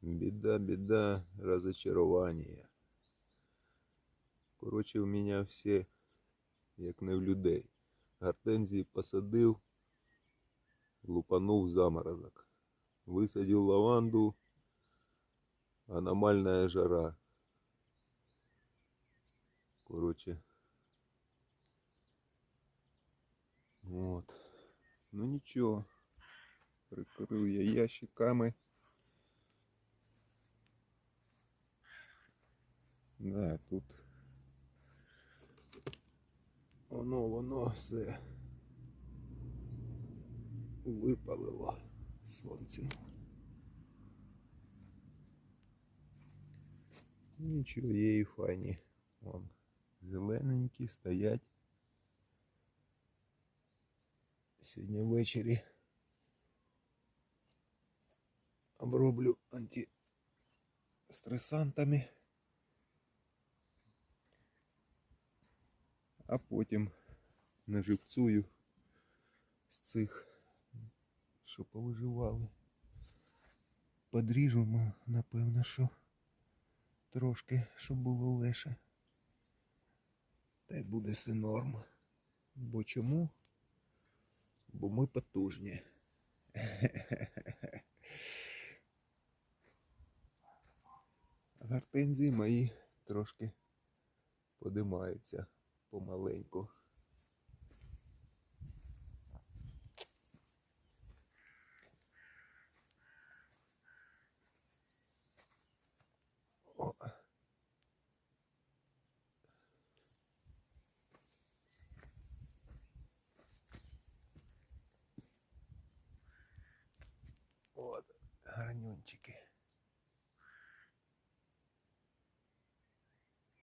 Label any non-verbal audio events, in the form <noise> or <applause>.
Беда, беда, разочарование. Коротше, у мене все як не в людей. Гортензії посадив, лупанув заморозок. Висадив лаванду, аномальная жара. Короче. Вот. Ну нічого. Прикрив я ящиками. Да, тут воно, воно все випалило сонцем. Нічого, є і файні. Вон, зелененькі стоять. Сьогодні ввечері оброблю антистресантами. А потім наживцую з цих, що повиживали. Подріжу, напевно, що трошки, щоб було легше. Та й буде все норм. Бо чому? Бо ми потужні. <laughs> Гортензії мої трошки подимаються Pomalenko.